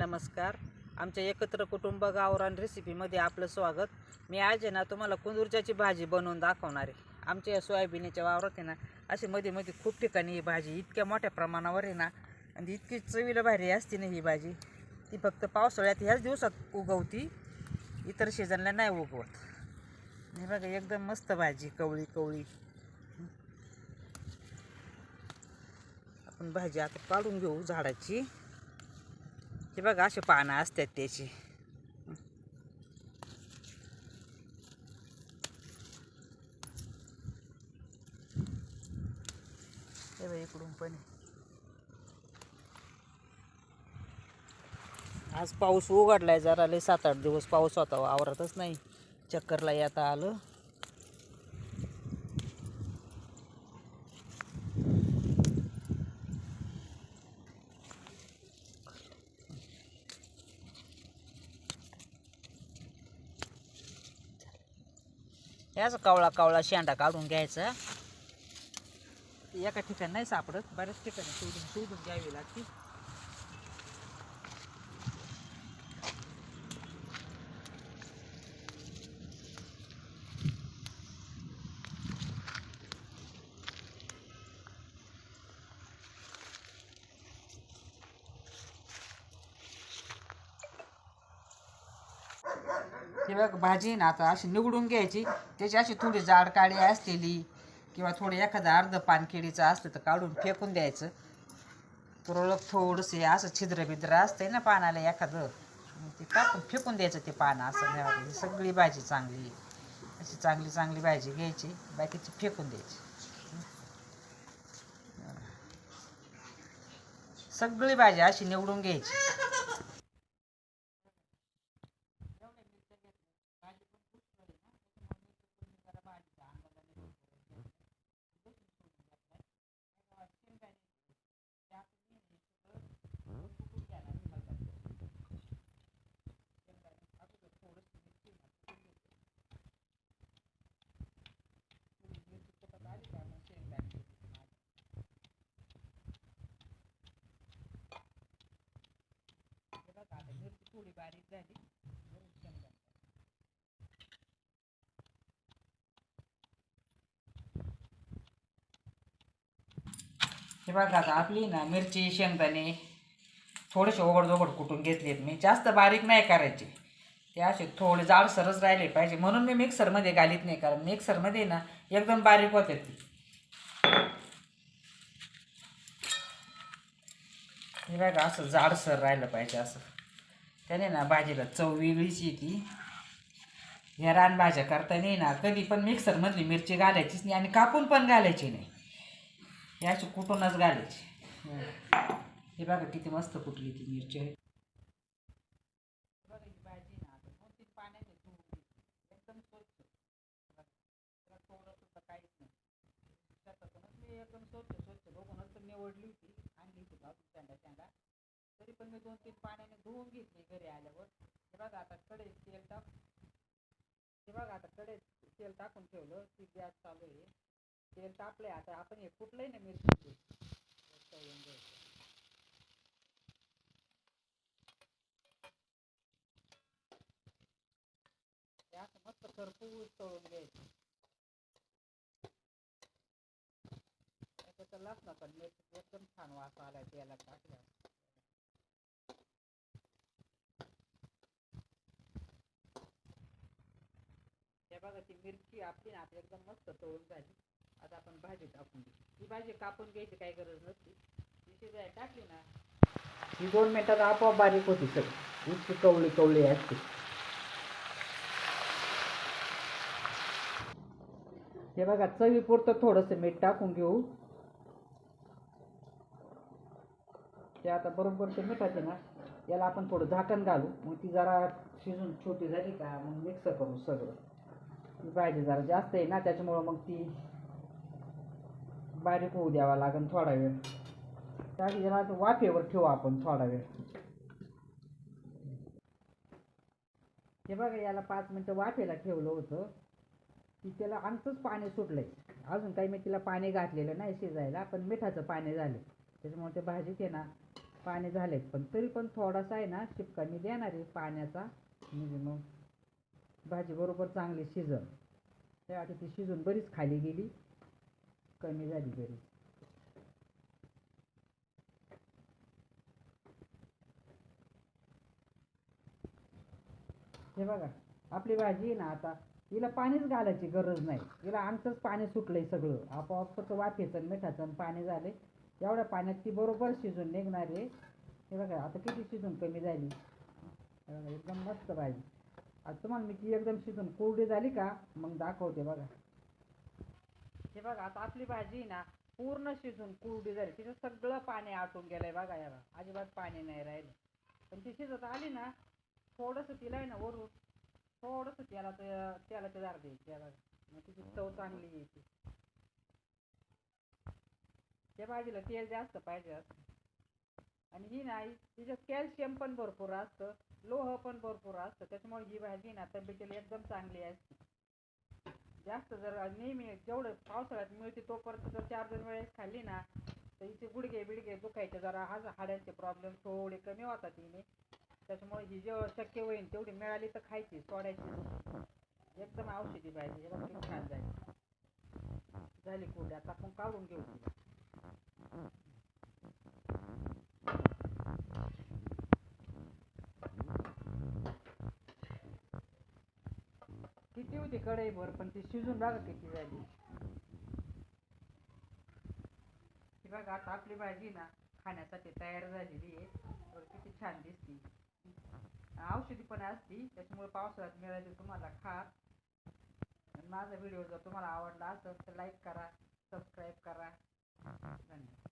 नमस्कार. आमच्या एकत्र कुटुंब गावरान रेसिपीमध्ये आपलं स्वागत. मी आज आहे ना तुम्हाला कुंदुरच्याची भाजी बनवून दाखवणार आहे. आमच्या या सोयाबीनच्या वावरात आहे ना अशी मध्ये मध्ये खूप ठिकाणी ही भाजी इतक्या मोठ्या प्रमाणावर आहे ना आणि इतकी चवीला भारी असते ना ही भाजी. ती फक्त पावसाळ्यात ह्याच दिवसात उगवती इतर सीझनला नाही उगवत. हे बघा एकदम मस्त भाजी कवळी कवळी. आपण भाजी आता काढून घेऊ झाडाची. हे बघा अशी पानं असतात त्याची. हे बघ इकडून पण. आज पाऊस उघडलाय जरा लय सात आठ दिवस पाऊस होता आवरतच नाही. चक्करला येता आलं. याच कावळा कावळा शेंडा काढून घ्यायचा. एका ठिकाणी नाही सापडत बऱ्याच ठिकाणी शोधून शोधून घ्यावी लागते. हे बघ भाजी ना आता अशी निवडून घ्यायची. त्याची अशी थोडी जाड काळी असलेली किंवा थोडी एखादं अर्ध पानकिडीचं असलं तर काढून फेकून द्यायचं. तुरळक थोडंसं असं छिद्र बिद्र असतंय ना पानाला एखादं. ते टाकून फेकून द्यायचं ते पानं असं सगळी भाजी चांगली अशी चांगली चांगली भाजी घ्यायची. बाकीची फेकून द्यायची. सगळी भाजी अशी निवडून घ्यायची. बारीक झाली हे बघा आता आपली ना मिरची शेंगदाणे थोडेसे ओबडधोबड कुटून घेतलेत मी. जास्त बारीक नाही करायचे. ते असे थोडे जाडसरच राहिले पाहिजे. म्हणून मी मिक्सरमध्ये घालीत नाही कारण मिक्सरमध्ये ना एकदम बारीक होते ती. हे बघा असं जाडसर राहिलं पाहिजे असं. त्याने ना भाजीला चव वेगळीच येते. ह्या रानभाज्या करताना ना कधी पण मिक्सरमधली मिरची घालायचीच नाही आणि कापून पण घालायची नाही. याची कुठूनच घालायची. हे बघा किती मस्त कुठली ती मिरची भाजी ना एकदम स्वच्छ काहीच नाही स्वच्छ बघूनच निवडली होती आणली होती पण मी दोन तीन पाण्याने धुवून घेतली घरी आल्यावर. हे बघा आता कडे तेल टाक हे बघा आता कडे तेल टाकून ठेवलं की गॅस चालू आहे. तेल तापलंय आता आपण हे कुठलंय ना मिरची घ्यायचं हे असं मस्त खरपूस तळून घ्यायचं. त्याचा लसणाचा मिरची एकदम छान वास आला त्याला टाकल्या बघा ती मिरची आपली ना आपली एकदम मस्त तळून झाली. आता आपण भाजी टाकून घेऊ ही भाजी कापून घ्यायची काही गरज नसती. ती शिजाय टाकली ना ही दोन मिनिटात आपोआप बारीक होती सगळी. इतकी कवळी कवळी असते. हे बघा चवीपुरतं थोडंसं मीठ टाकून घेऊ. ते आता बरोबर ते मिठाचे ना याला आपण थोडं झाकण घालू. मग ती जरा शिजून छोटी झाली का मग मिक्स करू सगळं. पाहिजे जरा जास्त आहे ना त्याच्यामुळं मग ती बारीक होऊ द्यावा लागेल थोडा वेळ. त्यासाठी जरा वाफेवर ठेवू आपण थोडा वेळ. हे बघा याला पाच मिनटं वाफेला ठेवलं होतं. की त्याला आमचंच पाणी सुटलंय. अजून काही मी तिला पाणी घातलेलं नाही शिजायला पण मिठाचं पाणी झालं. त्याच्यामुळे ते भाजीत आहे ना पाणी झालेत पण तरी पण थोडासा आहे ना शिपका मी देणार आहे पाण्याचा. म्हणजे मग भाजीबरोबर चांगली शिजल त्यासाठी ती शिजून बरीच खाली गेली. कमी झाली बरीच हे बघा आपली भाजी आहे ना आता हिला पाणीच घालायची गरज नाही. हिला आमचंच पाणी सुटलंय सगळं. आपोआप फक्त वाफेचं मिठाचं पाणी झाले एवढ्या पाण्यात ती बरोबर शिजून निघणार आहे. हे बघा आता किती शिजून कमी झाली. एकदम मस्त भाजी. आता तुम्हाला मी ती एकदम शिजून कोरडी झाली का मग दाखवते बघा. हे बघा आता आपली भाजी ना पूर्ण शिजून कोरडी झाली. तिचं सगळं पाणी आटून गेलंय बघा याला. अजिबात पाणी नाही राहिलं. पण ती शिजत आली ना थोडंसं तिला आहे ना वरून थोडंसं त्याला ते- तेलाचं दार द्यायची त्याला मग तिची चव चांगली येते. त्या भाजीला तेल जास्त पाहिजे असतं. आणि ही नाही तिच्यात कॅल्शियम पण भरपूर असतं लोह पण भरपूर असतं त्याच्यामुळे ही भाजी ना तब्येतीला एकदम चांगली असते जास्त जर नेहमी जेवढं पावसाळ्यात मिळते तोपर्यंत जर चार दोन वेळेस खाल्ली ना तर हिचे गुडघे बिडघे दुखायचे जरा हा हाड्यांचे प्रॉब्लेम थोडे कमी होतात हिने त्याच्यामुळे ही जेव्हा शक्य होईल तेवढी मिळाली तर खायची सोडायची एकदम औषधी पाहिजे हे छान झाली. झाली कोरडी आता आपण काढून घेऊ किती होती कढईभर पण ती शिजून बघा किती झाली. बघा आता आपली भाजी ना खाण्यासाठी तयार झालेली आहे. बरं किती छान दिसती. औषधी पण असती त्याच्यामुळे पावसाळ्यात मिळाली तुम्हाला खा. माझा व्हिडिओ जर तुम्हाला आवडला असेल तर लाईक करा सबस्क्राईब करा. धन्यवाद.